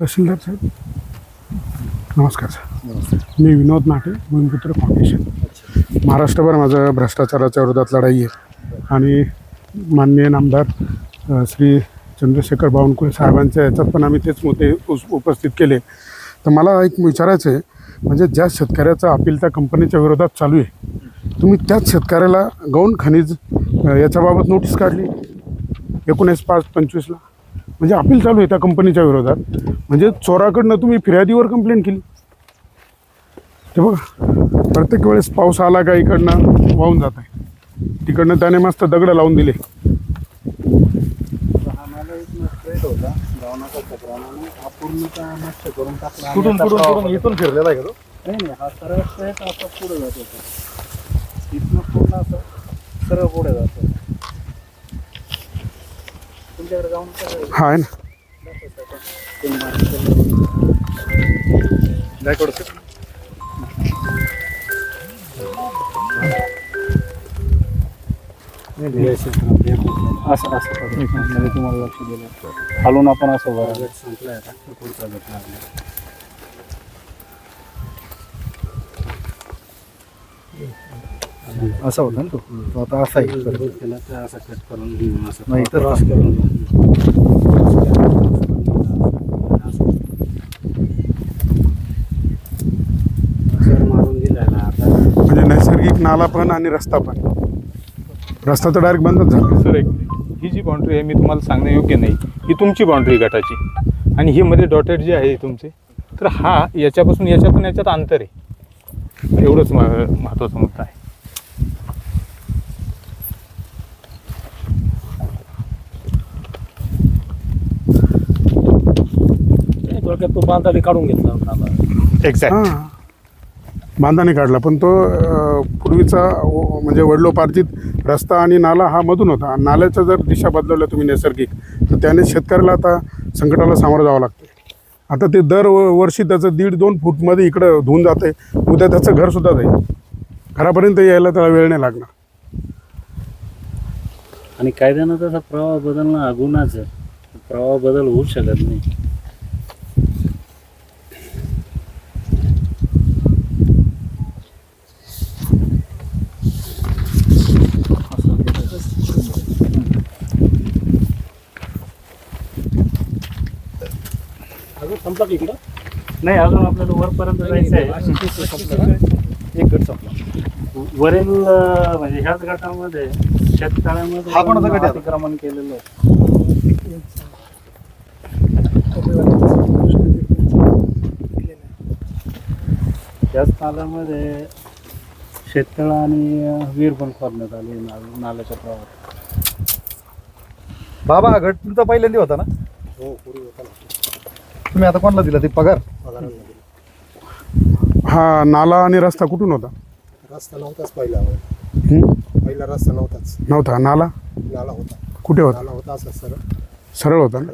तहसीलदार साहेब. नमस्कार सर. मी विनोद नाटे भूमिपुत्र फाउंडेशन. महाराष्ट्रभर माझं भ्रष्टाचाराच्या विरोधात लढाई आहे. आणि माननीय नामदार श्री चंद्रशेखर बावनकुळे साहेबांच्या याच्यात पण आम्ही तेच मुद्दे उपस्थित केले. तर मला एक विचारायचं आहे म्हणजे ज्या शेतकऱ्याचं अपील त्या कंपनीच्या विरोधात चालू आहे तुम्ही त्याच शेतकऱ्याला गौण खनिज याच्याबाबत नोटीस काढली? एकोणीस पाच पंचवीसला. म्हणजे अपील चालू आहे त्या कंपनीच्या विरोधात. म्हणजे चोराकडनं तुम्ही फिर्यादीवर कंप्लेंट केली. ते बघा प्रत्येक वेळेस पाऊस आला का इकडनं वाहून जात आहे. तिकडनं त्याने मस्त दगड लावून दिले. कुठून कुठून कुठून? इथून फिरलेला आहे का तो? नाही नाही हा सरळ स्ट्रेट असा पुढे जात होता. इथनं पूर्ण असं सरळ पुढे जातो हा आहे ना. असं असं. पद्धतीने मी तुम्हाला लक्ष दिलं. खालून आपण असं बघा संपलाय पुढचा असा होता ना तो. तो आता असा आहे. त्याला ते असं कट करून असं नाही, इथं क्रॉस करून सर मारून दिलाय आता. म्हणजे नैसर्गिक नाला पण आणि रस्ता पण. रस्ता तर डायरेक्ट बंदच झाला. सर एक ही जी बाउंड्री आहे मी तुम्हाला सांगणं योग्य नाही. ही तुमची बाउंड्री गटाची. आणि ही मध्ये डॉटेड जे आहे तुमचे तर हा याच्यापासून याच्यातून याच्यात अंतर आहे. एवढंच म- महत्त्वाचा मुद्दा. बांधाडी काढून घेतला होता एक्झॅक्ट हां. बांधाने काढला पण तो अ, पूर्वीचा ओ- म्हणजे वडलोपार्जित रस्ता आणि नाला हा मधून होता. आणि नाल्याच्या जर दिशा बदलवल्या तुम्ही नैसर्गिक तर त्याने शेतकऱ्याला आता संकटाला सामोरं जावं लागतं आता ते दर व- वर्षी त्याचं दीड दोन फूटमध्ये इकडं धुवून जाते उद्या त्याचं घरसुद्धा जाईल. घरापर्यंत यायला त्याला वेळ नाही लागणार. आणि कायद्यानं त्याचा प्रवाह बदलणं गुन्हाच आहे प्रवाह बदल होऊ शकत नाही. संपला की इकडं? नाही अजून आपल्याला वरपर्यंत जायचं आहे. एक गट संपला. वरील म्हणजे ह्याच गटामध्ये शेतकऱ्यामध्ये हा कोणाचा गट आहे? अतिक्रमण केलेलं आहे. त्याच नाल्यामध्ये शेततळा आणि अं, विहीर पण खोदण्यात आली नाल- नाल्याच्या प्रवाहात. बाबा हा गट तुमचा पहिल्यांदा होता ना. तुम्ही आता कोणाला दिला ते पगार? हा नाला आणि रस्ता कुठून होता? रस्ता नव्हताच पहिला. हं? पहिला रस्ता नव्हताच. नव्हता नाला? नाला होता. कुठे होता? नाला होता असा सर सरळ होता ना?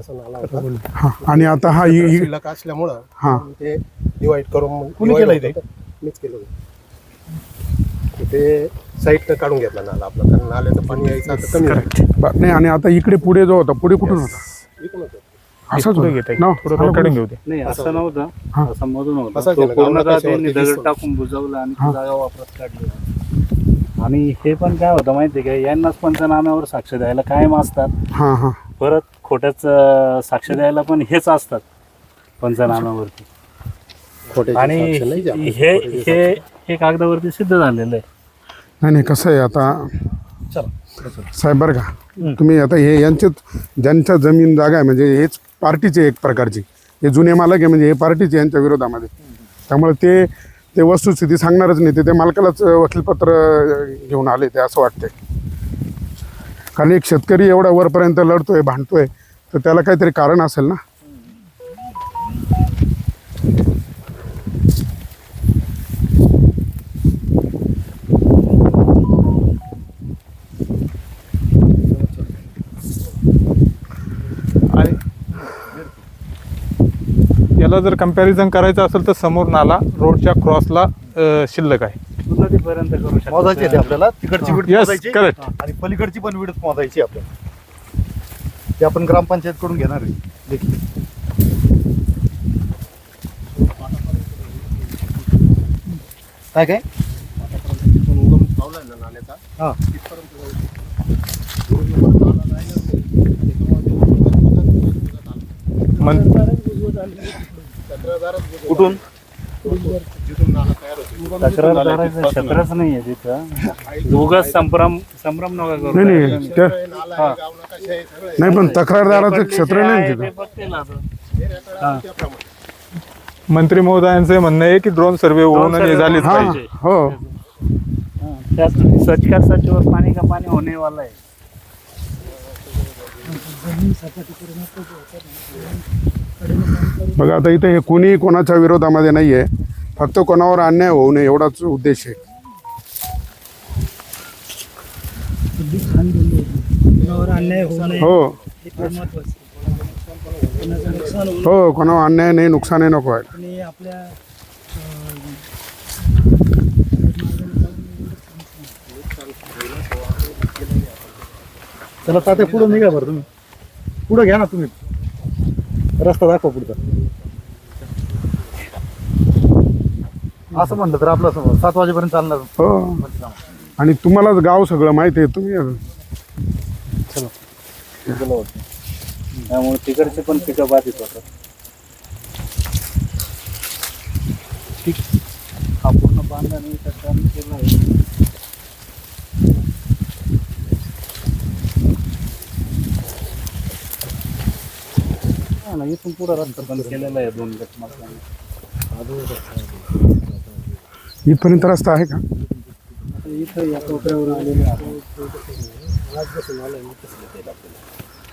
असा नाला होता. हां आणि आता हा इ- इ- शिल्लक असल्यामुळं हां. ते डिवाइड करून कुणी divide केलंय ते? होतं. मीच केलं होतं. ते साईडनं काढून घेतला नाला आपला कारण नाल्याचं पाणी यायचं आता कमी झालं. नाही आणि आता इकडे पुढे जो होता पुढे कुठून होता? इथून होतं. असंच पुढे होता. घेत ना? थोडं काढून घेऊ दे. नाही असं नव्हतं. हा. असं मधून होतं. असं तो केलं, पूर्णतः गावाला त्यांनी दगड दिसतो. टाकून बुजवलं आणि हा. ती जागा वापरत काढली. आणि हे पण काय होतं माहिती आहे का? यांनाच पंचनाम्यावर साक्ष द्यायला कायम असतात. हां हां. परत खोट्याच अं, साक्ष द्यायला पण हेच असतात पंचनाम्यावरती. खोट्याची आणि साक्ष नाही द्या. हे हे हे कागदावरती सिद्ध झालेलं आहे. नाही नाही कसं आहे आता? चला. साहेब बरं का. तुम्ही आता हे यांच्यात ज्यांच्या जमीन जागा आहे म्हणजे हेच पार्टीचे एक प्रकारची. हे जुने मालक आहे म्हणजे हे पार्टीचे यांच्या विरोधामध्ये. त्यामुळे ते ते वस्तुस्थिती सांगणारच नाही ते ते मालकालाच वकीलपत्र घेऊन आले ते असं वाटतंय. कारण एक शेतकरी एवढा वरपर्यंत लढतोय भांडतोय तर त्याला काहीतरी कारण असेल ना? समजा जर कंपॅरिझन करायचं असेल तर समोर नाला रोडच्या क्रॉसला शिल्लक आहे. आपल्याला. तिकडची आणि पलीकडची पण विडत मोजायची आपल्याला. ते आपण ग्रामपंचायत कडून घेणार आहे. देखील. काय काय? उगम मन कुठून? आलं. जिथून नाला तयार होतो तक्रारदाराचं क्षेत्रच नाहीये तिथं उगाच संभ्रम संभ्रम नका करू. नाही नाही त्या आहे आहे आहे. पण तक्रारदाराचं क्षेत्र नाही ते तिथं. बघतील आता. हे आहे. मंत्री महोदयांचं म्हणणं आहे की ड्रोन सर्वे होऊन हे झालीच हा पाहिजे. हो. हा, त्यात स्वच्छ सचिवर पाणी का पाणी होने वाला है बघा आता इथे हे कोणी कोणाच्या विरोधामध्ये नाही आहे फक्त कोणावर अन्याय होऊ नये एवढाच उद्देश आहे. कोणावर अन्याय होऊ नये हो. हे हो कोणावर अन्याय नाही नुकसानही नको आहे आणि आपल्या अं, चला तात्या पुढे निघा बरं तुम्ही. पुढे घ्या ना तुम्ही. रस्ता दाखवा पुढचा. असं म्हणलं तर आपलं असं सात वाजेपर्यंत चालणार. हो. आणि तुम्हालाच गाव सगळं माहिती आहे तुम्ही त्यामुळे तिकडचे पण पिकं बाधित होतात. हा पूर्ण बांधणी काम केलं आहे. ना इथून पुढं रस्ता बंद केलेला आहे दोन गट मार्गाने. इथपर्यंत रस्ता आहे का? इथं या कोपऱ्यावर आलेले आहे.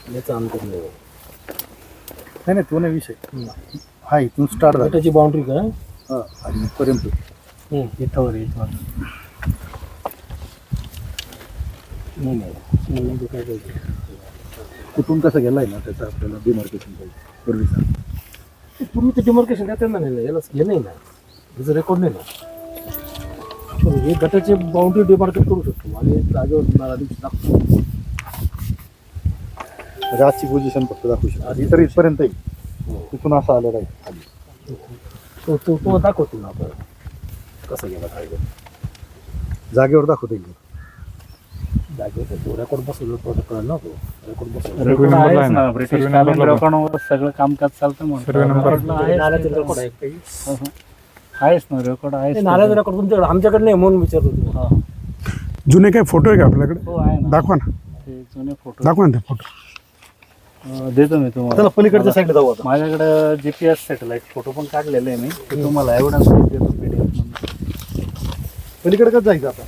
नाही. नाही तो नाही विषय. हा इथून स्टार्ट झाला. त्याची बाउंड्री का हा आणि इथपर्यंत. इथवर इथवर. नाही नाही. काय पाहिजे कुठून कसं गेलाय ना त्याचं आपल्याला डिमार्केशन पाहिजे. पूर्वीचा. पूर्वी ते डिमार्केशन काय त्यांना नाही ना याला हे नाही ना. त्याचं रेकॉर्ड नाही ना. आपण हे गटाचे बाउंड्री डिमार्केट करू शकतो. आणि जागेवर शकतो म्हणजे आजची पोझिशन फक्त दाखवू शकतो. इतर इथपर्यंत येईल. तिथून असं आलेलं आहे. खाली. तो तो तो दाखवतो ना आपण. कसं गेला पाहिजे जागेवर दाखवता येईल. जागेवर तो रेकॉर्ड बसवलं तो रेकॉर्ड बसवलं सर्वे रेकॉर्ड नंबरला आहेच आहे ना ना. ब्रिटिश सर्वे कालीन नंबरला रेकॉर्डवर सगळं कामकाज चालतं म्हणून सर्वे नंबर. रेकॉर्डला आहेच नाल्याचं ते. रेकॉर्ड आहे काही हो, हो. आहेच ना रेकॉर्ड आहेच नाल्याचं रेकॉर्ड तुमच्याकडे आमच्याकडे नाही म्हणून विचारतो तुम्हाला हा. जुने काय फोटो आहे का आपल्याकडे हो आहे ना दाखवा ना ते जुने फोटो दाखवा ना ते फोटो अं, देतो मी तुम्हाला चला पलीकडच्या साईडला जाऊ आता माझ्याकडे जीपीएस सॅटेलाइट फोटो पण काढलेले आहे मी ते तुम्हाला एव्हिडन्स देतो पीडीएफ पलीकडे कसं जायचं आता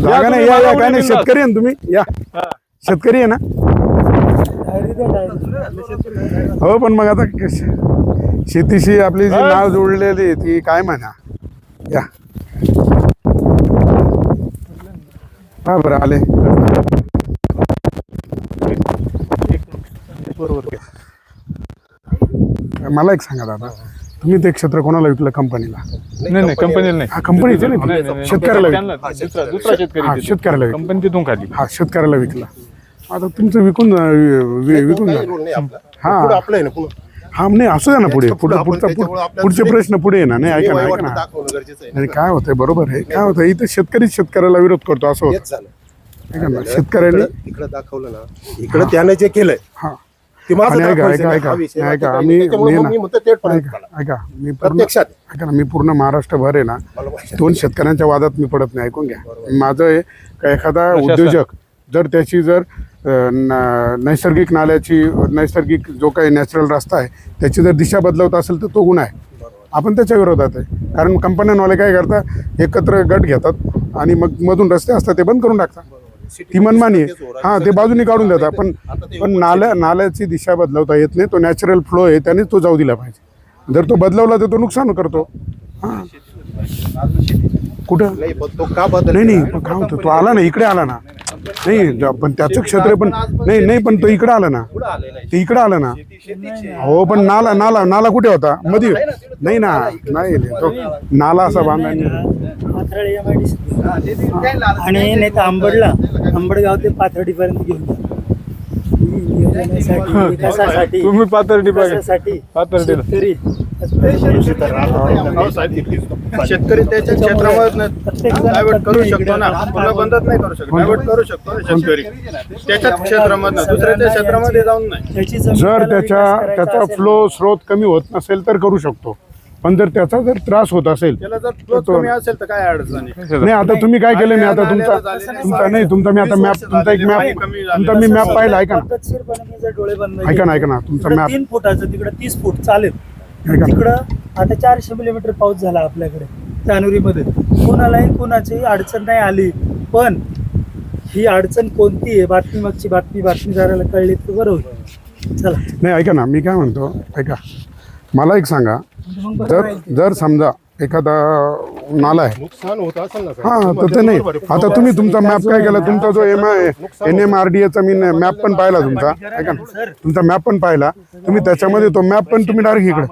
जागा नाही या या काय नाही शेतकरी आहे ना तुम्ही? या. शेतकरी आहे ना? हो पण मग आता शेतीशी आपली जी नाव जोडलेली आहे ती काय म्हणा? या. हा बरं आले. बरोबर. मला एक सांगा दादा. तुम्ही ते क्षेत्र कोणाला विकलं? कंपनीला. नाही नाही कंपनीला नाही. हा, कंपनीचं नाही. नाही, नाही, नाही. शेतकऱ्याला त्यांना- दुसरा दुसरा शेतकरी हा, तिथे. शेतकऱ्याला विकलं. कंपनी तिथून खाली हा शेतकऱ्याला विकला. आता तुमचं विकून वि- वि- विकून नाही आपला. हा. पुढं आपलं आहे ना पुढं. हा नाही असू द्या ना पुढे. पुढे पुढं पुढचा पुढ- पुढचे प्रश्न पुढे आहे ना नाही. ऐका ना ऐका ना. दाखवणं गरजेचं आहे. आणि काय होतंय बरोबर आहे. काय होतं इथं शेतकरीच शेतकऱ्याला विरोध करतो असं होतं. हेच झालं. ऐका ना शेतकऱ्यांनी इकडं- इकडं दाखवलं ना. इकडं त्याने जे केलंय हा. ते माझं आणि ऐका दाखवायचं ऐका नाही. ऐका. हा विषय ऐका बाकी काही आम्ही. त्याच्यामुळे मी मग म्हणतो ऐका ऐका मी पूर्ण प्रत्यक्षात. ऐका ना मी पूर्ण महाराष्ट्रभर आहे ना मला माहिती दोन शेतकऱ्यांच्या वादात मी पडत नाही ऐकून घ्या. माझं आहे का एखादा. उद्योजक जर त्याची जर अ, न- नैसर्गिक नाल्याची नैसर्गिक जो काही नॅचरल रस्ता आहे त्याची जर दिशा बदलवत असेल तर तो गुन्हा आहे. आपण त्याच्या विरोधात आहे. कारण कंपन्यांवाले काय करतात? एकत्र गट घेतात आणि मग मधून रस्ते असतात ते बंद करून टाकतात. ती मनमानी आहे. हां ते बाजूनी काढून देतात. पण पण नाल्या नाल्याची दिशा बदलवता येत नाही. तो नॅचरल फ्लो आहे त्याने तो जाऊ दिला पाहिजे. जर तो बदलवला तर तो नुकसान करतो. हां. कुठं? नाही पण तो का बदल नाही नाही पण काय होतं तो आला ना इकडे आला ना. नाही पण त्याचं क्षेत्र पण नाही नाही पण तो इकडे आला ना. ते इकडे आला ना. हो पण नाला नाला नाला कुठे होता? मध्ये नाही ना नाही नाही, तो नाला असा बांधा पाथर्डी. आणि नाही तर आंबडला. आंबडगाव ते पाथर्डी पर्यंत घेऊन जा. नियोजनासाठी, विकासासाठी तुम्ही पाथर्डी बघा. विकासासाठी. शेतकरी शेतकरी त्याच्या क्षेत्रामध्ये डायवर्ट करू शकतो ना. पुन्हा बंदच नाही करू शकतो. डायवर्ट करू शकतो ना शेतकरी. त्याच्याच क्षेत्रामधनं दुसऱ्याच्या क्षेत्रामध्ये जाऊन नाही. जर त्याच्या त्याचा फ्लो स्रोत कमी होत नसेल तर करू शकतो. पण जर त्याचा जर त्रास होत असेल त्याला जर कमी असेल तर काय अडचण आहे? नाही आता तुम्ही काय केलं? मी आता तुमचा तुमचा नाही. तुमचा मी आता मॅप तुमचा एक मॅप तुमचा मी मॅप पाहिला ऐका ना. पद्धतशीरपणे मी जर डोळे बंद ऐका ना ऐका ना तुमचा इकडं मॅप तीन फुटाचं तिकडं तीस फूट चालेल. ऐका ना. तिकडं आता चारशे मिलीमीटर पाऊस झाला आपल्याकडे जानेवारीमध्ये. कोणालाही कोणाची अडचण नाही आली पण ही अडचण कोणती आहे? बातमी मागची बातमी बातमीदाराला कळली तर बरं होईल. चला. नाही ऐका ना मी काय म्हणतो ऐका. मला एक सांगा म्हणजे जर. जर समजा एखादा नाला आहे नुकसान होत असेल ना हा तर ते नाही. आता तुम्ही तुमचा मॅप काय केला? तुमचा जो M I N M R D एचा मी मॅप पण पाहिला तुमचा. ऐका ना. तुमचा मॅप पण पाहिला. तुम्ही त्याच्यामध्ये तो मॅप पण तुम्ही डायरेक्ट इकडे.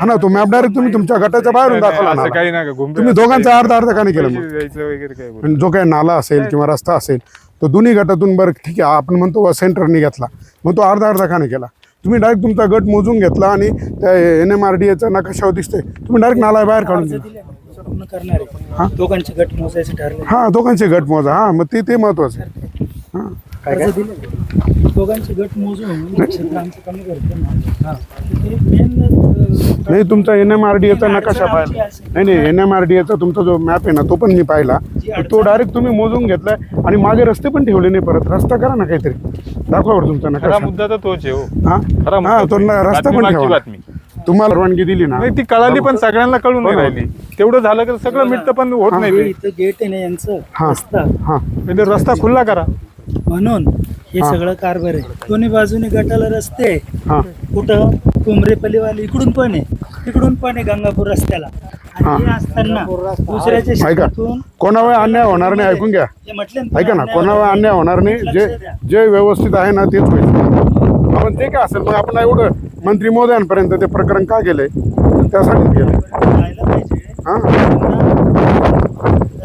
हा ना तो मॅप डायरेक्ट तुम्ही तुमच्या गटाच्या बाहेरून दाखवला असं नाला. काही नाही का घुमरे तुम्ही दोघांचा अर्धा अर्धा का नाही केलं मग? पैसे द्यायचं वगैरे काय बोलू. आणि जो काही नाला असेल किंवा रस्ता असेल तो दोन्ही गटातून बरं ठीक आहे आपण म्हणतो सेंटरने घेतला. मग तो अर्धा अर्धा का नाही केला? तुम्ही डायरेक्ट तुमचा गट मोजून घेतला आणि त्या एन एम आर डी एचा नकाशावर दिसतोय. तुम्ही डायरेक्ट नाला बाहेर काढून दिला. आहे. दोघांचे गट मोजायचे ठरले हा दोघांचे गट मोजा. हा मग ते ते महत्वाचं आहे. हा. अर्ज दिले. दोघांचे गट मोजून क्षेत्र आमचं कमी करतो ते मेन नाही तुमचा एन एम आर डी एचा नकाशा पाहिला. नाही नाही एन एम आर डी एचा तुमचा जो मॅप आहे ना तो पण मी पाहिला. तो डायरेक्ट तुम्ही मोजून घेतलाय आणि मागे रस्ते पण ठेवले नाही परत. रस्ता करा ना काहीतरी. दाखवा बरं तुमचा खरा नकाशा मुद्दा तर तोच आहे हो. हा? खरा हा मुद्दा तो न- तोच. रस्ता पण बातमी ठेवा. बातमी. तुम्हाला परवानगी दिली ना? नाही ती कळाली पण सगळ्यांना कळून नाही राहिली. तेवढं झालं की सगळं मिळतं पण होत नाही हे ते. इथं गेट आहे ना यांचं? हा. रस्ता. हा. म्हणजे रस्ता खुल्ला करा. म्हणून हे हा. सगळं कारभार आहे. दोन्ही बाजूने गटाला रस्ते आहे. हा. कुठं? कुमरेपल्लीवाले इकडून पण आहे. तिकडून पण आहे गंगापूर रस्त्याला. आणि असताना दुसऱ्याच्या ऐका शेतातून कोणावर अन्याय होणार नाही ऐकून घ्या. हे म्हटले ना ऐका ना अन्याय कोणावर होणार अन्याय होणार नाही जे लक्ष द्या. जे व्यवस्थित आहे ना तेच होईल. आपण ते काय असेल मग आपण एवढं मंत्री महोदयांपर्यंत ते प्रकरण का गेलंय त्यासाठीच राहायला पाहिजे. हा?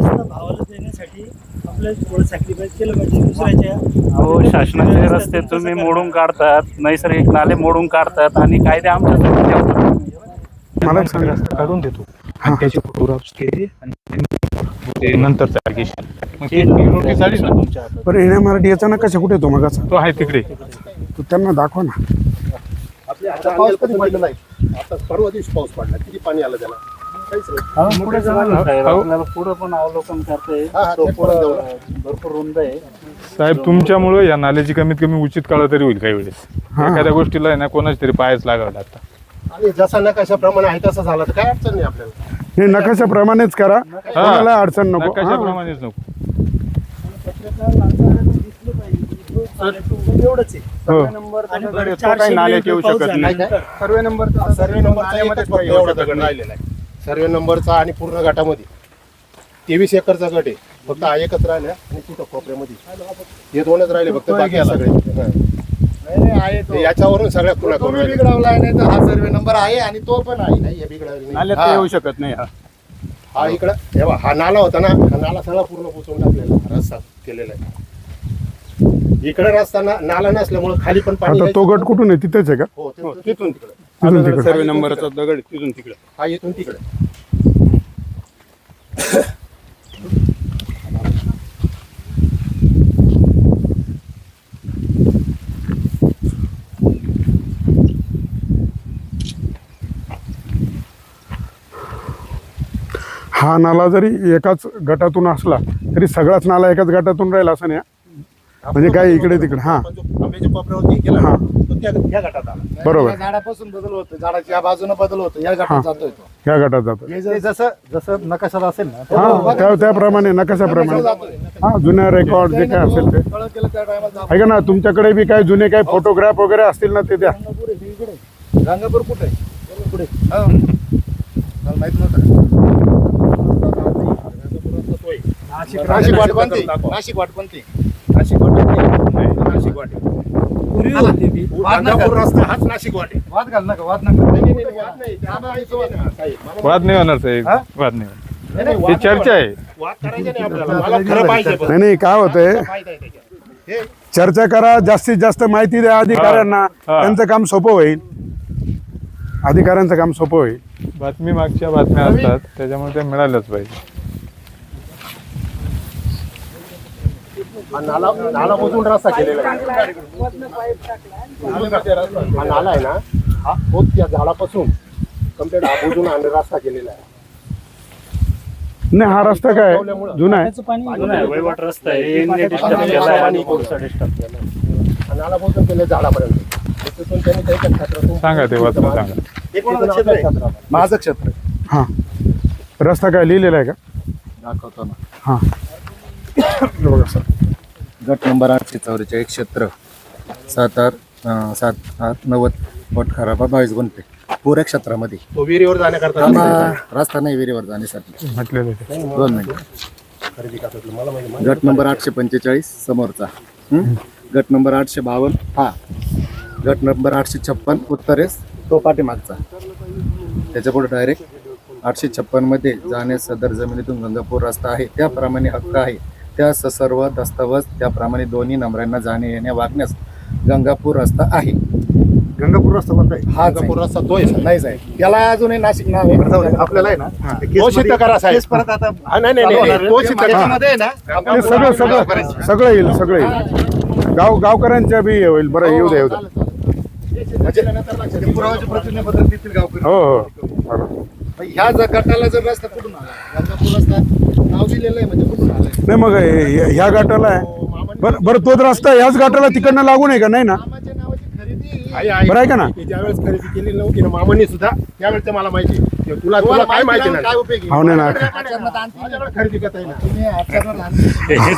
भावाला देण्यासाठी आपल्याला थोडं सॅक्रिफाईस केलं पाहिजे. दुसऱ्याच्या अहो शासनाचे रस्ते तुम्ही मोडून काढतात नैसर्गिक नाले मोडून काढतात आणि कायदे आमच्यासाठी ठेवतात. मला एक सांगा काढून देतो. आणि त्याचे फोटोग्राफ्स केले आणि नंतर नोटीस आली ना? तुमच्या हातात. बरं एन एम आर डी याचा नकाशा कुठे येतो मग तो आहे तिकडे. तो त्यांना दाखवा ना. आता पाऊस कधी पडला नाही आता परवा दिवशी पाऊस पडला. किती पाणी आलं त्याला? काहीच नाही. पुढे जाणार? साहेब, आपल्याला पुढं पण अवलोकन करता हा, हा, तो ते पुढं पण जाऊ. भरपूर रुंद आहे. साहेब तुमच्यामुळं या नाल्याची कमीत कमी उचित काळ तरी होईल काही वेळेस. एखाद्या गोष्टीला आहे ना कोणाच तरी पायच लागावं लागतं आणि जसा नकाशाप्रमाणे आहे तसं झालं तर काय अडचण नाही आपल्याला? हे नकाशाप्रमाणेच करा. कोणाला अडचण नको. हा. कशाप्रमाणेच नको. एवढंच आहे. हो. आणि तो बरं काही चारशे नाल्यात येऊ मिलीमीटर पाऊस शकत नाही. सर्वे नंबर सर्वे नंबरचा एकच फक्त एवढा दगड राहिलेला आहे. सर्वे नंबरचा आणि पूर्ण गटामध्ये. तेवीस एकरचा गट आहे. फक्त हा एकच राहिला आणि तिथं कोपऱ्यामध्ये. हे दोनच राहिले फक्त बाकी सगळे. हा. हे याच्यावरून सगळ्या करून राहिले. बिघडवला नाही तर हा सर्वे नंबर आहे आणि तो पण आहे. नाही हे बिघडवलं नाही. हा. येऊ शकत नाही हा. हा इकडं. हे हा नाला होता ना हा नाला सगळा पूर्ण पुसून टाकलेला रस्ता केलेला आहे. इकडे रस्ता ना नाला नसल्यामुळे खाली पण पाणी तो गट कुठून आहे? तिथेच आहे का? हो तिकडे. तिथून तिकडे. सर्वे नंबरचा दगड तिथून तिकडे. हा इथून तिकडे. हा नाला जरी एकाच गटातून असला तरी सगळाच नाला एकाच गटातून राहील असं नाही हा? म्हणजे काय इकडे तिकडे हा. आपण जो आंब्याच्या कोपऱ्यावरती केला हा. ना, तो त्या त्या गटात आला. बरोबर. या झाडापासून बदल होतो झाडाच्या बाजूने बदल होतो या हा. गटात जातोय तो. ह्या गटात जातो ते जसं जसं नकाशात असेल ना हा त्या त्याप्रमाणे नकाशाप्रमाणे. हा जुन्या रेकॉर्ड जे काय असेल ते. कळत त्या ऐका ना तुमच्याकडे बी काय जुने काय फोटोग्राफ वगैरे असतील ना ते द्या. कुठे? आहे? हा. मला माहीत नव्हतं. नाशिक वाटपंथी नाशिक वाटे नाही, नाशिक वाटे पूर्वी होती ती गांजापूर रस्ता हाच नाशिक वाटे वाद घाल नका वाद नका नाही, वाद. ते होणार साहेब वाद नाही होणार ही चर्चा आहे वाद करायचा नाही आपल्याला मला खरं पाहिजे पण. नाही नाही काय होतंय. हे चर्चा करा जास्तीत जास्त माहिती द्या अधिकाऱ्यांना हा. त्यांचं काम सोपं होईल अधिकाऱ्यांचं काम सोपं होईल बातमी मागच्या बातम्या असतात त्याच्यामुळे त्या मिळाल्याच पाहिजे हा नाला नाला रस्ता केलेला आहे. हा नाला आहे ना हा तो त्या झाडापासून कंप्लीट हा आणि रस्ता केलेला आहे. नाही हा रस्ता काय? जुना आहे? आहे, वहिवाट रस्ता आहे. यांनी disturb आणि disturb. हा नाला केले झाडापर्यंत. तिथून त्यांनी त्याच्या क्षेत्रातून सांगा ते वाचून. माझं क्षेत्र आहे. हां. रस्ता काय लिहिलेला आहे का? दाखवतो ना. हां हे. बघा सर. गट नंबर आठशे चौवेचाळीस क्षेत्र. सात आठ सात आठ नव्वद पोट खराबा बावीस गुंठे. पुऱ्या क्षेत्रामध्ये. तो विहिरीवर जाण्याकरता रस्ता रस्ता नाही विहिरीवर जाण्यासाठी. म्हटलेलं ते दोन मिनिट. गट नंबर आठशे पंचेचाळीस समोरचा. हं? गट नंबर आठशे बावन्न हा. गट नंबर आठशे छप्पन उत्तरेस तो पाठीमागचा. त्याच्या पुढे डायरेक्ट आठशे छप्पनमध्ये जाण्यास सदर जमिनीतून गंगापूर रस्ता आहे. त्याप्रमाणे हक्क आहे. त्या स- सर्व दस्तावेज त्याप्रमाणे दोन्ही नंबरांना जाणे येणे वागण्यास गंगापूर रस्ता आहे. गंगापूर रस्ता कोणता आहे? हा गंगापूर रस्ता तो आहे. नाही साहेब त्याला अजूनही नाशिक नाव आहे. आपल्याला आहे ना तो सिद्ध करा साहेब. परत आता हा, नाही नाही नाही, नाही. तो सिद्ध करा. ते सगळं सगळं सगळं येईल सगळं येईल. गाव गावकऱ्यांच्या बी हे होईल. बरं येऊ दे येऊ दे. पुराव्याचे प्रतिज्ञापत्र देतील गावकरी हो हो. बरोबर. ह्या जर गटाला जर रस्ता कुठून आला? गंगापूर रस्ता नाव दिलेलं आहे म्हणजे कुठून आलंय नाही मग ह्या घाटाला आहे. बरं बरं तोच रस्ता ह्याच घाटाला तिकडनं लागून आहे का? नाही ना? मामाच्या नावाची खरेदी आहे, आहे. बरं आहे का ना? ज्यावेळेस खरेदी केली नव्हती ना मामांनी सुद्धा त्यावेळेस मला माहिती आहे. तुला तुला काय माहिती काय नाही. उपयोगी? हो नाही ना. माझ्याकडे खरेदी करता येईल.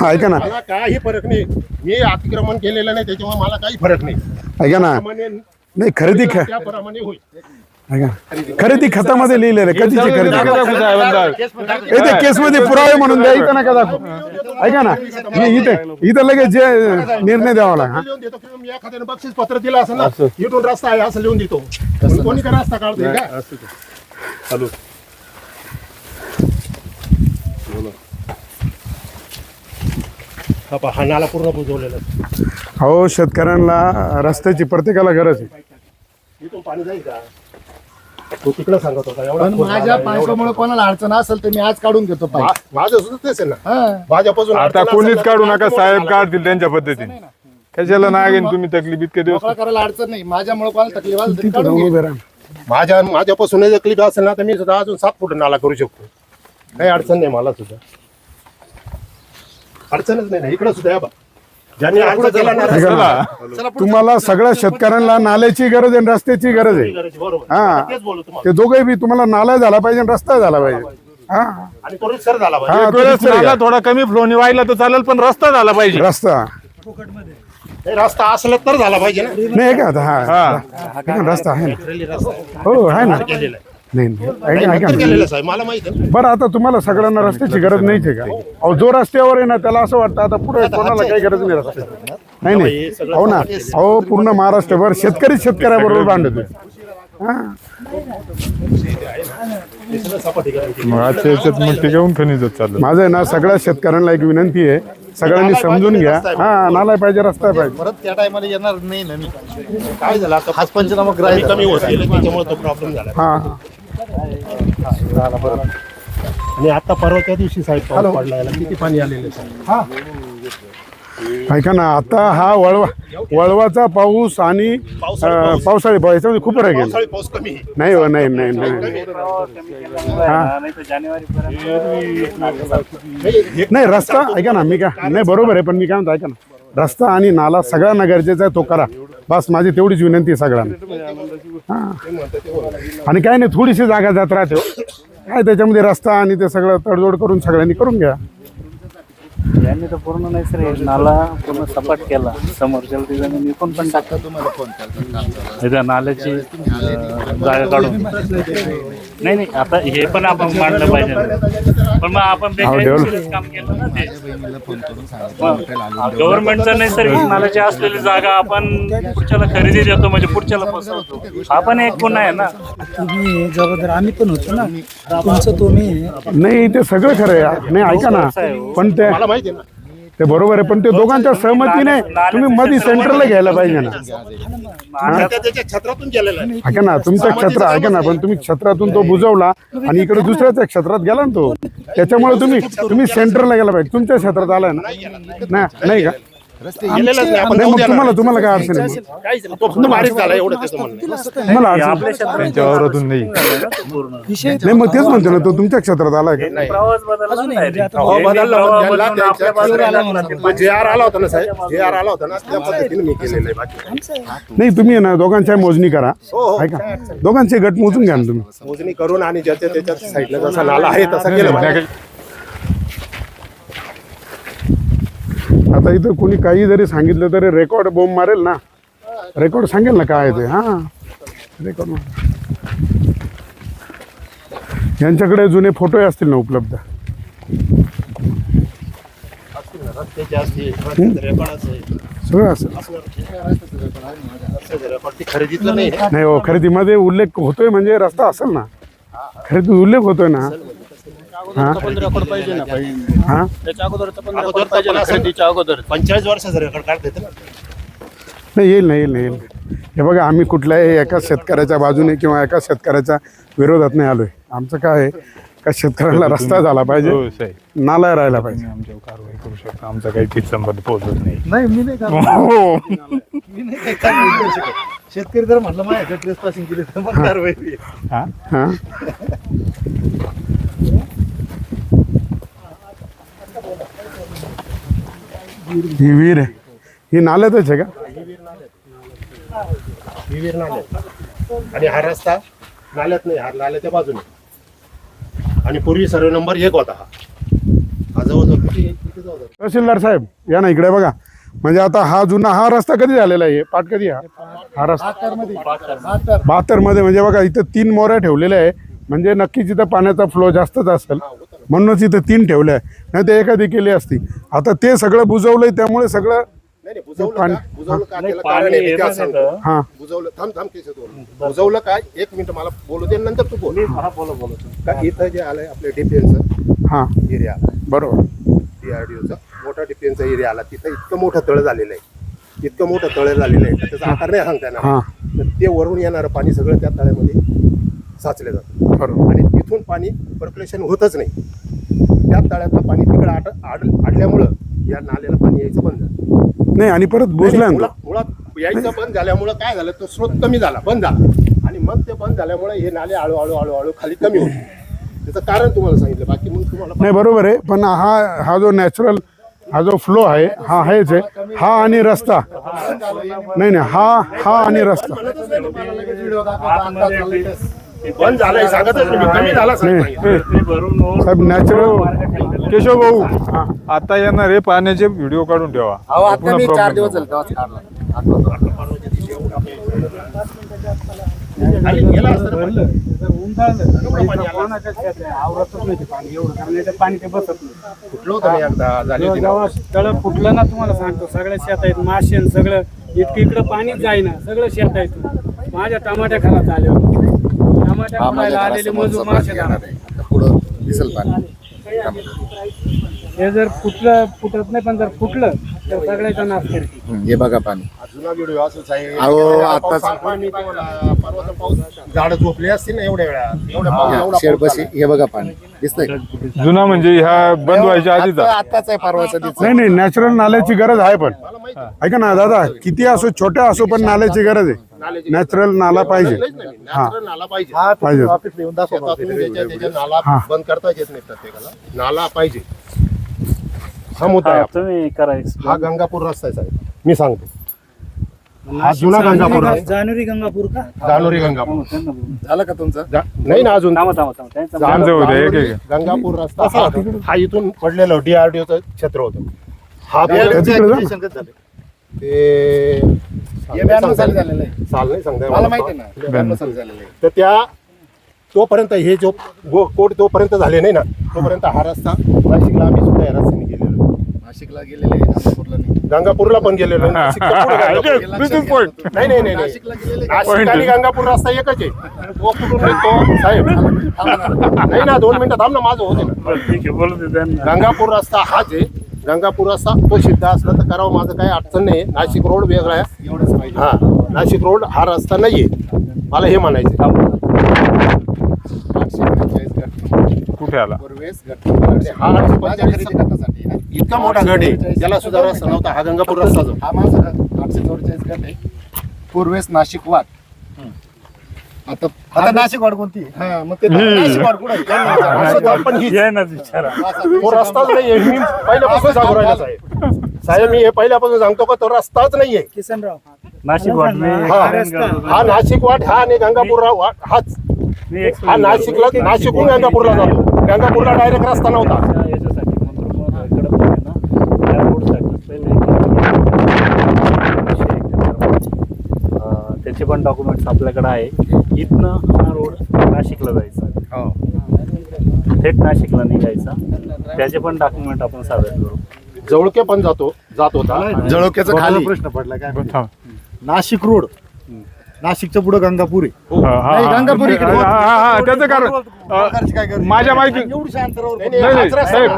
ऐका ना? मला काही फरक नाही. मी अतिक्रमण केलेलं नाही त्याच्यामुळे मला काही फरक नाही. ऐका ना? प्रमाणे नाही खरेदी ख त्याप्रमाणे होईल. खरेदी खतामध्ये लिहिलेलं आहे कधीची खरेदी. हे ते केसमध्ये पुरावे म्हणून द्या इथं नका दाखवू. ऐका ना हे इथे इथं लगेच जे निर्णय द्यावा लागेल लिहून देतो किंवा मी एखाद्याने बक्षीस पत्र दिलं असेल ना इथून रस्ता आहे असं लिहून देतो. कोणी का रस्ता काढतोय का? चालू. हा पहा, हा नाला पूर्ण बुजवलेला आहे. हो शेतकऱ्यांना रस्त्याची प्रत्येकाला गरज आहे. इथून पाणी जाईल का? तो तिकडे सांगत होता एवढा पण खोल माझ्या नाला, एवढा कोणाला अडचण असेल तर मी आज काढून घेतो पाईप मा- माझं सुद्धा तेच आहे ना. हा. भाजपासून आता अडचण कोणीच असेल तर काढू नका साहेब. काढतील त्यांच्या पद्धतीने. कशाला तुम्ही तकलीफ इतके दिवस? मोकळा करायला अडचण नाही. माझ्यामुळे कोणाला तकलीफ आली तरी काढून घे. माझ्या माझ्यापासून जर क्लिप असेल ना तर मी सुद्धा अजून सात फूट नाला करू शकतो. काही अडचण नाही मला सुद्धा. अडचणच नाही ना इकडे सुद्धा या बा. ज्यांनी अर्ज केला ना ऐका ना तुम्हाला सगळ्या शेतकऱ्यांना नाल्याची गरज आहे आणि रस्त्याची गरज आहे बरोबर हा तेच बोलू तुम्हाला ते दोघे बी तुम्हाला नाला झाला पाहिजे आणि रस्ता झाला पाहिजे हा आणि तो सर झाला पाहिजे हा एक वेळेस तो नाला थोडा कमी फ्लोनी व्हायला तर चालेल पण रस्ता झाला पाहिजे रस्ता हे रस्ता असला तर झाला पाहिजे ना नाही का आता हा हा रस्ता आहे ना हो आहे ना केलेलं आहे. नाही नाही. ऐका ऐका. नंतर ना केलेलं साहेब मला माहिती आहे. बरं आता तुम्हाला सगळ्यांना रस्त्याची गरज नाहीच आहे का? अहो जो रस्त्यावर आहे ना त्याला असं वाटतं आता पुढे कोणाला काही गरज नाही रस्त्याची. नाही नाही. हो ना. अहो पूर्ण महाराष्ट्रभर शेतकरी शेतकऱ्याबरोबर भांडतोय हा. सगळं सपाटी करायची. मग आजच्या याच्यात मग ते घेऊन चाललं. माझं आहे ना सगळ्या शेतकऱ्यांना एक विनंती आहे. सगळ्यांनी समजून घ्या. हा नाला पाहिजे रस्ता पाहिजे. परत त्या टायमाला येणार नाही ना मी. काय झालं? आता हाच पंचनामा कमी होत गेलं त्याच्यामुळे तो प्रॉब्लेम झाला. हा. हा आणि आता परवाच्या दिवशी साहेब पाऊस पडला याला किती पाणी आलेलं आहे? साहेब ऐका ना आता हा वळवा वळवाचा पाऊस आणि अं, पावसाळी पाऊस याच्यामध्ये खूप फरक आहे. पावसाळी पाऊस कमी आहे. नाही हो नाही नाही नाही. नाही रस्ता ऐका ना मी काय नाही बरोबर आहे पण मी काय म्हणतो ऐका ना. रस्ता आणि नाला सगळ्यांना गरजेचा आहे तो करा. बस माझी तेवढीच विनंती आहे सगळ्यांना. हा. आणि काय नाही थोडीशी जागा जात राहते हो. काय त्याच्यामध्ये रस्ता आणि ते सगळं तडजोड करून सगळ्यांनी करून घ्या. यांनी तर पूर्ण नाही सर नाला पूर्ण सपाट केला. समोरच्या ठिकाणी निघून पण टाकतात तुम्हाला फोन नाल्याची जागा काढून. नाही नाही आता हे पण आपण मांडलं पाहिजे. ना. पण मग आपण अहो, develop- बेकायदेशीरच काम केलं ना ते. गव्हर्नमेंटचं नैसर्गिक नाल्याची असलेली जागा आपण पुढच्याला खरेदी देतो म्हणजे पुढच्याला पसरवतो हा पण एक गुन्हा आहे ना. तुम्ही जबाबदार आम्ही पण होतो ना. तुमचं तुम्ही नाही ते सगळं खरं आहे. नाही ऐका ना. पण ते मला माहिती आहे ना. ते बरोबर आहे पण ते दोघांच्या सहमतीने तुम्ही मध्ये सेंटरला घ्यायला पाहिजे ना. त्या त्याच्या छत्रातून गेलेला आहे. ऐका ना तुमचं क्षेत्र ऐका ना पण तुम्ही क्षेत्रातून तो बुजवला आणि इकडे दुसऱ्याच्या क्षेत्रात गेला ना तो. त्याच्यामुळे तुम्ही तुम्ही सेंटरला गेला पाहिजे. तुमच्या क्षेत्रात आलाय ना? नाही का? नाही मग. तुम्हाला तुम्हाला काय अडचण आहे? मग? काहीच नाही. तो फक्त बारीक झाला एवढं त्याचं म्हणणं आहे. तुम्हाला अडचण आहे? त्यांच्या वावरातून नाही. नाही मग तेच म्हणतो ना तो तुमच्या क्षेत्रात आलाय का? प्रवास बदलला नाही. हो, बदलला म्हणजे ज्यांना बदलून आपल्या त्यांच्या बाजूला मग जे आर आला होता ना साहेब? जे आर आला होता ना त्या पद्धतीने मी केलेलं आहे बाकी. नाही तुम्ही आहे ना दोघांच्या मोजणी करा. ऐका. दोघांचे गट मोजून घ्या ना तुम्ही. मोजणी करून आणि ज्याच्या त्याच्या साईडला जसा नाला आहे तसा केलं पाहिजे. आता इथं कोणी काही जरी सांगितलं तरी रेकॉर्ड बोंब मारेल ना. रेकॉर्ड सांगेल ना काय ते हां. रेकॉर्ड यांच्याकडे जुने फोटोही असतील ना उपलब्ध. सगळं असेल नाही हो खरेदीमध्ये उल्लेख होतोय म्हणजे रस्ता असेल ना. खरेदीत उल्लेख होतोय ना. हां? रेकॉर्ड पाहिजे ना. पाहिजे हां? त्याच्या अगोदरचं पण रेकॉर्ड पाहिजे ना खरेदीच्या अगोदर पंचेचाळीस वर्षाचं रेकॉर्ड काढता येतं ना. नाही येईल ना येईल ना येईल. हे बघा आम्ही कुठल्याही एका शेतकऱ्याच्या बाजूने किंवा एका शेतकऱ्याच्या विरोधात नाही आलोय. आमचं काय आहे का शेतकऱ्याला रस्ता झाला पाहिजे हो साहेब नाला राहायला पाहिजे. तुम्ही आमच्यावर कारवाई करू शकता. आमचा काही तीच संबंध पोहोचत नाही. नाही मी नाही का हो. मी नाही काही कारवाई करू शकत. शेतकरी जर म्हटलं माझ्याकडे ट्रेस पासिंग केली तर मग कारवाई होईल. हा हां? ही विहीर आहे. ही नाल्यातच आहे का? विहीर नाल्यात आणि हा रस्ता नाल्यात नाही हा नाल्याच्या बाजूने आणि पूर्वी सर्व नंबर एक होता हा. हा जवळजवळ किती किती जवळ तहसीलदार साहेब या ना इकडे बघा. म्हणजे आता हा जुना हा रस्ता कधी झालेला आहे? पाठ कधी हा? हा रस्ता? बहात्तरमध्ये म्हणजे बघा इथं तीन मोऱ्या ठेवलेल्या आहे. म्हणजे नक्कीच इथं पाण्याचा फ्लो जास्तच असेल. म्हणूनच इथं तीन ठेवले आहे नाही ते एखादी केली असती. आता ते सगळं बुजवलंय त्यामुळे सगळं नाही नाही बुजवलं पाणी- का? बुजवलं का? त्याला पाणी कारण आहे मी येतं त्याला सांगतो. तिथं. हां. बुजवलं थांब थांब केस बुजवलं काय? एक मिनिट मला बोलू दे नंतर तू बोल. बोला बोला का इथं जे आलंय आपल्या डिफेन्सचं हां. एरिया. बरोबर. डीआरडीओचा मोठा डिफेन्सचा एरिया आला. तिथं इतकं मोठं तळ झालेलं आहे. इतकं मोठं तळ झालेलं आहे. का त्याचा आकार नाही सांगता येणार. हां. तर ते वरून येणारं पाणी सगळं त्या तळ्यामध्ये साचलं जातं बरोबर आणि तिथून पाणी पर्क्युलेशन होतच नाही. त्या तळ्यातलं पाणी तिकडे आड आड आडल्यामुळं या नाल्याला पाणी यायचं बंद झालं. नाही आणि परत तो. मुळात यायचं बंद झाल्यामुळं काय झालं? तो स्रोत कमी झाला बंद झाला. आणि मग ते बंद झाल्यामुळे हे नाले हळू हळू हळू हळू खाली कमी होते. त्याचं कारण तुम्हाला सांगितलं. बाकी मग तुम्हाला नाही बरोबर आहे. पण हा हा जो नॅचरल हा जो फ्लो आहे हा आहेच आहे. हा आणि रस्ता. नाही नाही हा हा आणि रस्ता. बंद झालंय सांगतच नाही मी, कमी झाला नाही सांगतो हे, ते भरून होऊन साहेब नॅचरल केशव भाऊ आता येणार हे पाण्याचे व्हिडिओ काढून ठेवा. अहो आता पुन्हा मी चार problem दिवस नको. झाले तेव्हाच काढला. आणि गेला असता ना पाणी. पाणी ते बसत नाही कुठलं होतं नाही एकदा झाली होती ना. जेव्हा तळ फुटलं ना तुम्हाला सांगतो. सगळ्या शेत आहेत आणि सगळं. इतकं इकडं पाणीच जाईना. सगळं शेत आहे माझ्या टमाट्या खाण्यात आले होते हा खायला माझ्या आलेले मासे आहे. आता पुढं दिसेल पाणी. हे जर फुटलं फुटत नाही पण जर फुटलं तर सगळ्याचा नाश करते हे बघा पाणी. जुना व्हिडिओ असंच आहे. अहो, पाऊस आताच- सांगतोय मी तुम्हाला परवाचा पाऊस झाडं झोपली असतील ना एवढ्या वेळा. एवढ्या पाऊस एवढा शेड पाऊस बशी हे बघा पाणी. दिसतंय का? जुना म्हणजे ह्या बंद व्हायच्या आधीचा. आता- आताच आहे परवाचा दिवस. नाही नाही नॅचरल नाल्याची गरज आहे पण. ऐका ना दादा किती असो छोट्या असो पण नाल्याची गरज आहे. नॅचरल नाला पाहिजे. हा. नॅचरल नाला पाहिजे. पाहिजे. ऑफिसला येऊन दाखवा शेतातून ज्याच्या त्याच्या नाला हा. बंद करता येत नाही प्रत्येकाला नाला पाहिजे. हा मुद्दा आहे हा, आपला. तुम्ही करा explain. हा गंगापूर रस्ता आहे साहेब. मी सांगतो. हा जुना गंगापूर आहे जानुरी गंगापूर का? जानोरी गंगापूर. झालं का तुमचं? जा- नाही ना अजून. थांबा थांबा थांबा. त्यांचं जाणं जाऊ द्या, एक जानोरी एक. गंगापूर रस्ता. हा हा इथून पडलेलं डीआरडीओचं क्षेत्र होतं. हा तिकडे जा. ते हे ब्याण्णव साली झालेलं आहे. साल नाही सांगता मला येणार. माहिती आहे ना ब्याण्णव. साली झालेलं आहे. तर त्या तोपर्यंत हे जो गो- कोड तोपर्यंत झाले नाही ना तोपर्यंत हा रस्ता नाशिकला आम्ही सुद्धा या रस्त्याने गेलेलो. नाशिकला गेलेले आहे नागपूरला नाही. गंगापूरला पण गेलेलो. आहे. नाशिकच्या पुढे गंगापूर. लक्षात Business घ्या point. तुम्ही. नाही नाही नाही नाही. नाशिकला गेलेले नाशिक आणि गंगापूर रस्ता एकच आहे. तो कुठून निघतो? साहेब. नाही ना दोन मिनिटं थांब ना माझं होते ना. बरं, ठीक आहे बोलू दे त्यांना. गंगापूर रस्ता हाच आहे. गंगापूर रस्ता तो सिद्ध असला तर करावं. माझं काही अडचण नाही. नाशिक रोड वेगळा आहे. एवढंच पाहिजे. हा नाशिक रोड हा रस्ता नाहीये मला हे म्हणायचं आठशे पंचेचाळीस गट नंबर कुठे आला? पूर्वेस गट. हा आठशे पंचेचाळीस आहे. इतका मोठा गड आहे. त्याला सुद्धा रस्ता नव्हता हा गंगापूर रस्ता जो. हा माझा आठशे चौवेचाळीस गट आहे. पूर्वेस नाशिक वाट आता आता नाशिक वाढ कोणती? हा मग ते नाशिक वाट कुठं आहे? त्यांनी विचारलं. असं तो आपण ही ये ना विचारा तो रस्ताच नाहीये. मी पहिल्यापासून सांगू राहिला साहेब. साहेब मी हे पहिल्यापासून सांगतो का तो रस्ताच नाहीये. किसनराव. नाशिक वाट मी हा. हा नाशिक वाट हा आणि गंगापूर वाट हाच. मी हा नाशिकला नाशिकहून गंगापूरला जातो. गंगापूरला डायरेक्ट रस्ता नव्हता. पण त्याचे पण डॉक्युमेंट्स आपल्याकडे आहे. इथनं हा रोड नाशिकला जायचा. थेट नाशिकला निघायचा. त्याचे पण डॉक्युमेंट आपण सादर करू. जवळके पण जातो जात होता. जळोक्याचा खाली. प्रश्न पडला काय. नाशिक रोड. नाशिकच्या पुढे गंगापूर. आहे हा, हा, नाही, हा. गंगापूर इकडे. हा, हा, हा, त्याचं कारण माझ्या माहिती एवढ्या अंतरावर नाही, नाही, साहेब,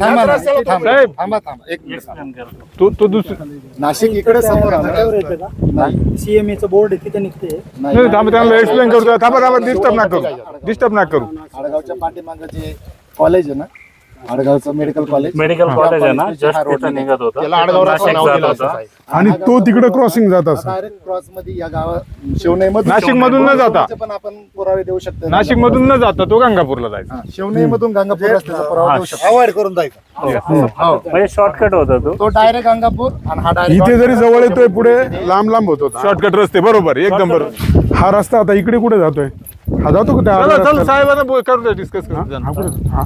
थांबा ना. थांबा साहेब. थांबा थांबा एक मिनिट एक्सप्लेन करतो तो तो दुसरा नाशिक इकडे समोर आलं. नाही. सीएमएचं बोर्ड आहे तिथे निघते. नाही थांब त्यांना एक्सप्लेन करतो थांबा थांबा डिस्टर्ब ना करू. डिस्टर्ब ना करू. आडगावच्या पाठीमागं जे कॉलेज आहे ना आडगावचं मेडिकल कॉलेज मेडिकल कॉलेज आहे ना हा जस्ट रोड तिथं निघत होता. त्याला आडगाव नाशिक जात होता. आणि तो तिकडे क्रॉसिंग जात असं डायरेक्ट क्रॉसमध्ये या गावात शिवनेय मधून नाशिक मधून न जाता पण आपण पुरावे देऊ शकतो. नाशिक मधून न जाता तो गंगापूरला जायचा. शिवनेय मधून गंगापूर रस्त्याचा पुरावा देऊ शकतो. अवॉइड करून जायचं. म्हणजे शॉर्टकट होता तो. तो डायरेक्ट गंगापूर आणि हा डायरेक्ट इथे जरी जवळ येतोय पुढे लांब लांब होत. होता शॉर्टकट रस्ते बरोबर एकदम बरोबर. हा रस्ता आता इकडे कुठे जातोय? हा जातो का त्या चला चल? साहेबांना करू डिस्कस करू हा, कुठे? हा.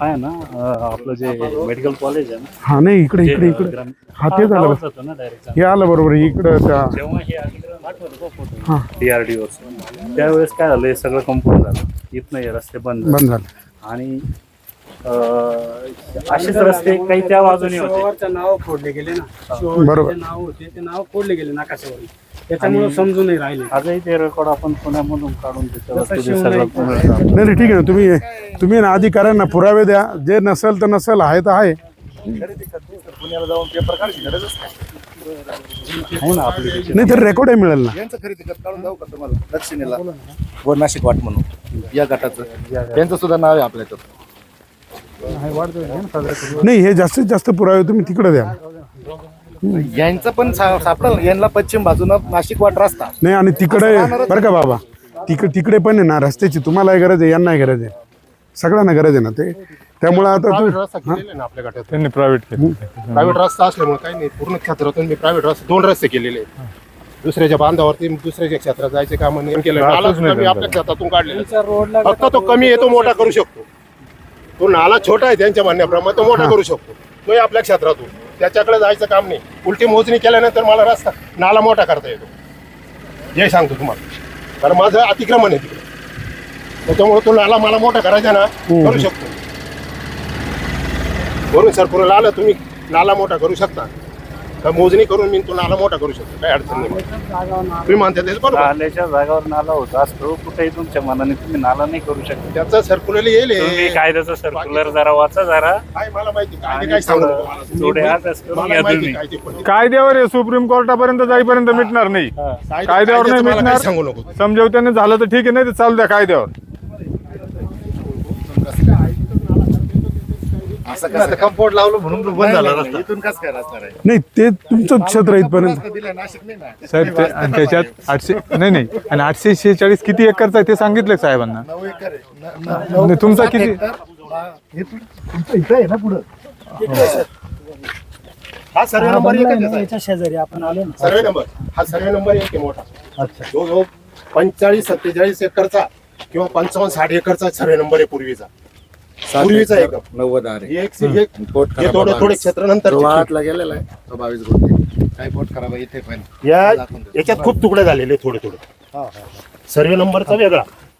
आहे ना अं, आपलं जे मेडिकल कॉलेज आहे ना. हा नाही इकडे इकडे इकडे. ग्राम- हा ते झालं गावात ना डायरेक्ट हे आलं बरोबर इकडं त्या जेव्हा हे का हा. फोटो डीआरडीओ त्यावेळेस काय झालं हे सगळं कंपाऊंड झालं. इथनं हे रस्ते बंद झाले. बंद झालं. आणि असेच रस्ते काही त्या बाजूने होते. नाव फोडले गेले ना. बरोबर. नाव होते ते नाव फोडले गेले नाकाशावरून त्याच्यामुळे समजून नाही राहिले. आजही ते रेकॉर्ड आपण पुण्यामधून काढून त्याच्यावरती सगळं नाही नाही ठीक आहे. ना तुम्ही तुम्ही ना अधिकाऱ्यांना पुरावे द्या. जे नसेल तर नसेल आहे तर आहे. पुण्याला जाऊन पेपर गरजच आहे ना आपली. नाही तर रेकॉर्डही मिळेल ना. यांचं खरेदी खत काढून जाऊ का तुम्हाला? दक्षिणेला. व नाशिक वाट म्हणून. या गटाचं. त्यांचं सुद्धा नाव आहे आपल्याकडं नाही हे जास्तीत जास्त पुरावे तुम्ही तिकडे द्या. यांचं पण सा- सापडलं. यांना पश्चिम बाजूनं नाशिक वाट रस्ता. नाही आणि तिकडे बरं का बाबा? तिकडे तिकडे पण आहे ना रस्त्याची तुम्हालाही गरज आहे यांनाही गरज आहे. सगळ्यांना गरज आहे ना ते. त्यामुळे आता प्रायव्हेट तू रस्ता केलेला आहे ना आपल्या गटात? त्यांनी प्रायव्हेट केलं प्रायव्हेट रस्ता असल्यामुळे काही नाही. पूर्ण क्षेत्रातून मी प्रायव्हेट रस्ते दोन रस्ते केलेले आहेत. दुसऱ्याच्या बांधावरती दुसऱ्याच्या क्षेत्रात जायचे काम नाही. केलं मी. आपल्या क्षेत्रातून. रोडला फक्त तो कमी येतो मोठा करू शकतो. तो नाला छोटा आहे त्यांच्या म्हणण्याप्रमाणे तो मोठा करू शकतो. तोही आपल्या क्षेत्रातून. त्याच्याकडे जायचं काम नाही. उलटी मोजणी केल्यानंतर मला रस्ता नाला मोठा करता येतो. हे सांगतो तुम्हाला. कारण माझं अतिक्रमण आहे तिकडे. त्याच्यामुळे तो नाला मला मोठा करायचा ना करू शकतो. वरून सरपुराला आलं तुम्ही नाला मोठा करू शकता. तर मोजणी करून मी तो नाला मोठा करू शकतो काही अडचण नाही. तुम्ही म्हणता तेच बरोबर? नाल्याच्या जागावर नाला होता असतो. कुठेही तुमच्या मनाने तुम्ही नाला नाही करू शकत. त्याचं सर्क्युलर येईल हे. तुम्ही कायद्याचं सर्क्युलर जरा वाचा जरा. काय मला माहिती काय आणि काय सांगू थोडं- नको मला. तुम्ही थोडे बोल- अभ्यास करून मला घ्या माहिती तुम्ही. काय ते पण. कायद्यावर आहे सुप्रीम कोर्टापर्यंत जाईपर्यंत मिटणार नाही. काय- कायद्यावर नाही कायद्याचं मला मिटणार. सांगू नको. समझौत्याने झालं तर ठीक आहे नाही तर चालू द्या कायद्यावर. असं कसं कंपाऊंड लावलं म्हणून बंद झाला रस्ता. इथून कसं काय रस्ता राहील? नाही ते तुमचं क्षेत्र इथपर्यंत. रस्ता दिलाय नाशिक नाही ना? साहेब ते आणि त्याच्यात आठशे नाही नाही. आणि आठशे शेहेचाळीस किती एकरचा आहे ते सांगितलं साहेबांना. नऊ एकर आहे. न- न- नऊ- नाही, तुमचा सात किती? हेक्टर, बा- हे तु- तुमचं इथं आहे ना पुढं? हा सर्वे नंबर एकच आहे साहेब. याच्या शेजारी आपण आलो ना. Survey number. हा सर्वे नंबर एक आहे मोठा. जो जो पंचेचाळीस सत्तेचाळीस एकरचा किंवा पंचावन्न साठ एकरचा सर्वे नंबर आहे पूर्वीचा. पूर्वीचा एक. नव्वद आहे हे एक एक पोट हे थोडं थोडे क्षेत्र नंतर जो आठला गेलेला आहे तो बावीस गुंठे. काय पोट खराब आहे इथे पण. या याच्यात खूप तुकडे झालेले थोडे थोडे. सर्वे नंबरचा वेगळा.